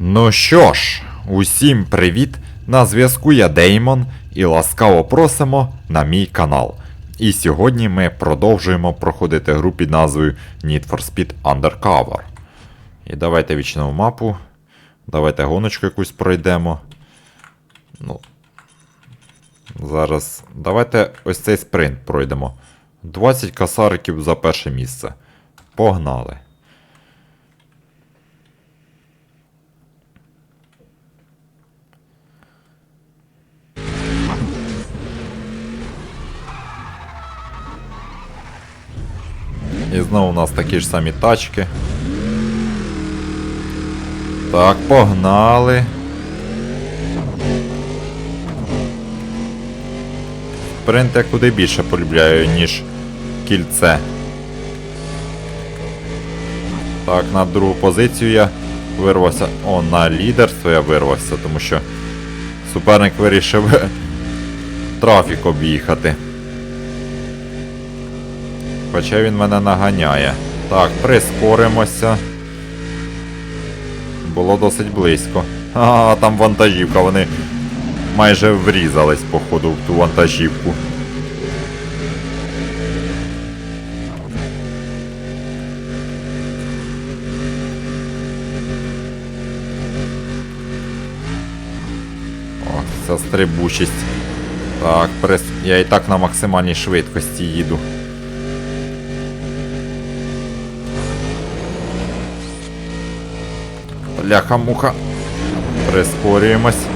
Ну що ж, усім привіт! На зв'язку я Деймон і ласкаво просимо на мій канал. І сьогодні ми продовжуємо проходити гру під назвою Need for Speed Undercover. І давайте вічну мапу. Давайте гоночку якусь пройдемо. Ну. Зараз. Давайте ось цей спринт пройдемо. 20 касариків за перше місце. Погнали. І знову у нас такі ж самі тачки. Так, погнали. Спринт я куди більше полюбляю, ніж кільце. Так, на другу позицію я вирвався. О, на лідерство я вирвався, тому що суперник вирішив трафік об'їхати. Хоча він мене наганяє. Так, прискоримося. Було досить близько. А, там вантажівка, вони майже врізались, походу, в ту вантажівку. О, стрибучість. Так, прис... я і так на максимальній швидкості їду. Бляха-муха. Прискорюємось.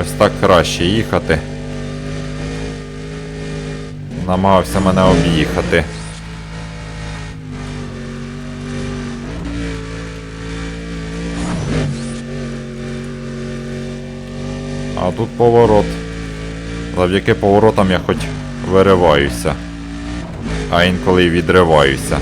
Ось так краще їхати. Намагався мене об'їхати. А тут поворот. Завдяки поворотам я хоч вириваюся. А інколи й відриваюся.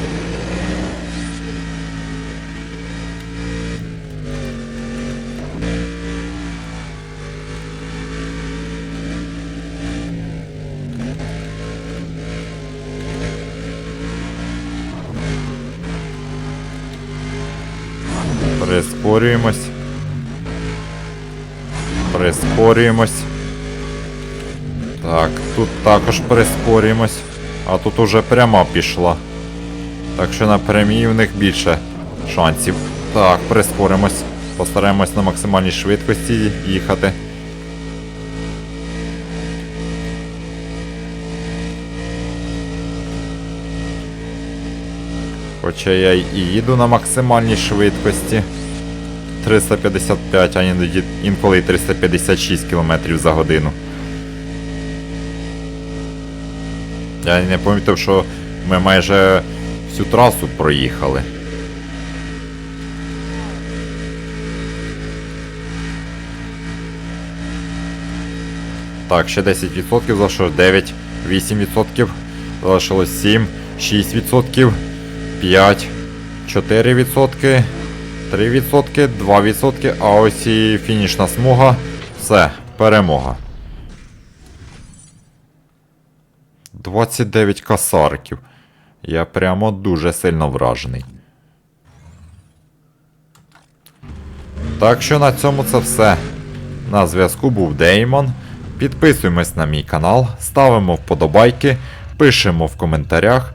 Прискорюємось. Прискорюємось. Так, тут також прискорюємось. А тут уже пряма пішла. Так що на прямій в них більше шансів. Так, прискоримось. Постараємось на максимальній швидкості їхати. Хоча я і їду на максимальній швидкості. 355, а інколи 356 км за годину. Я не помітив, що ми майже всю трасу проїхали. Так, ще 10% залишилось 9, 8%, залишилось 7, 6%, 5, 4%, 3%, 2%, а ось і фінішна смуга. Все, перемога. 29 касарків. Я прямо дуже сильно вражений. Так що на цьому це все. На зв'язку був Деймон. Підписуємось на мій канал, ставимо вподобайки, пишемо в коментарях.